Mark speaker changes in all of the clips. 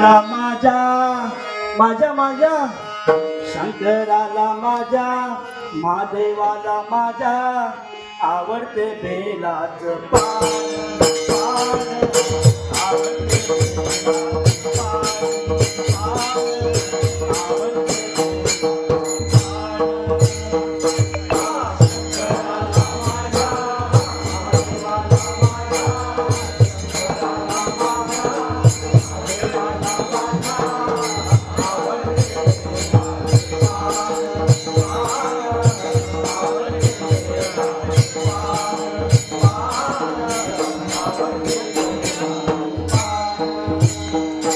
Speaker 1: शंकराला माझ्या माझ्या माझ्या. शंकराला माझ्या महादेवाला माझ्या. आवडते बेलाच पान आवडते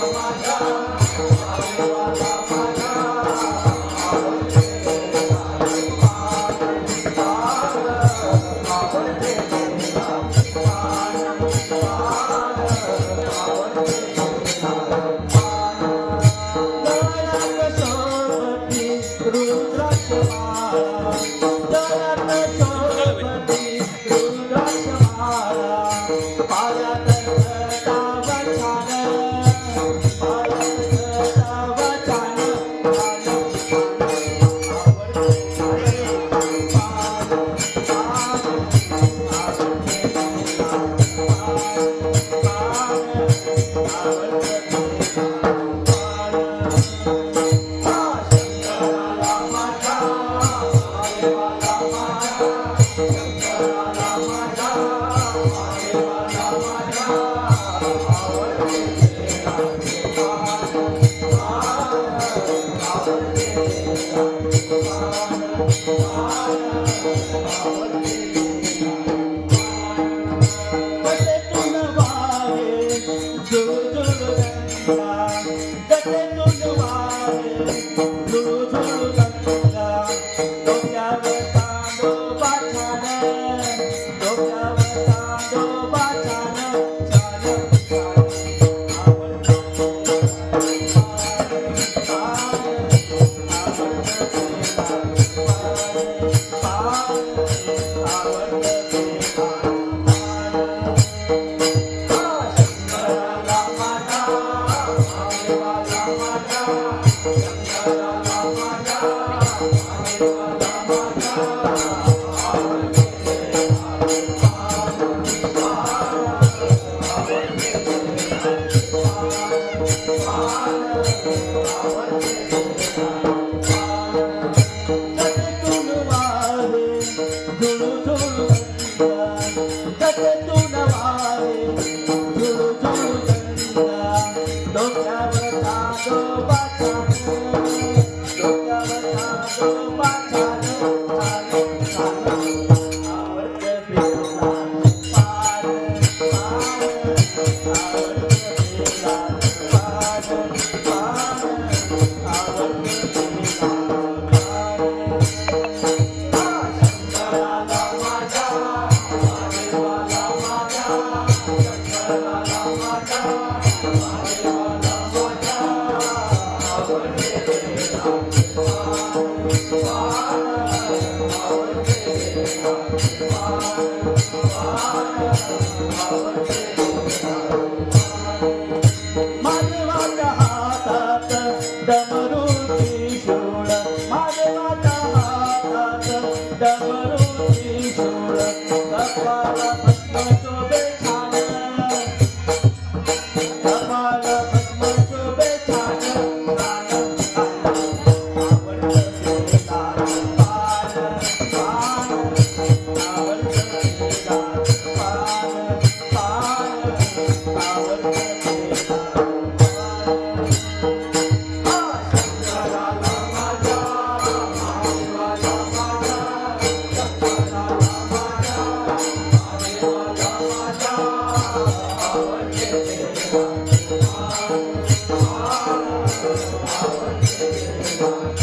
Speaker 1: Ramadan that they know ਆਨ ਰੇ すいませ
Speaker 2: ん。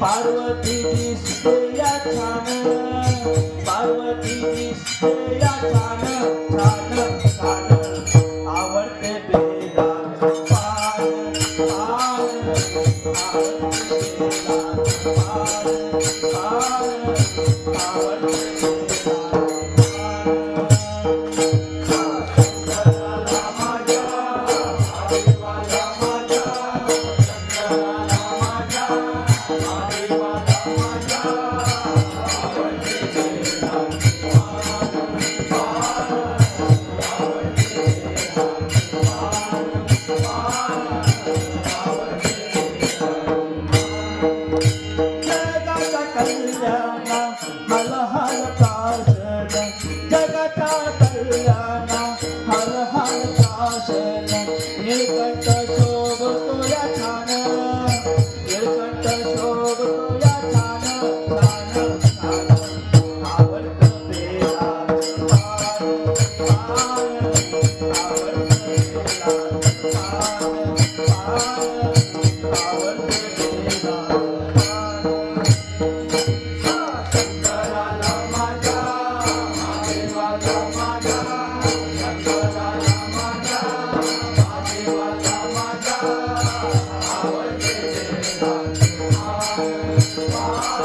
Speaker 1: पार्वती दिसते या छान पार्वती दिसते या छान छान छान. आवडते बेला पार पार आवडते बेला पान पान आवडते Kalyana, Mala. Oh,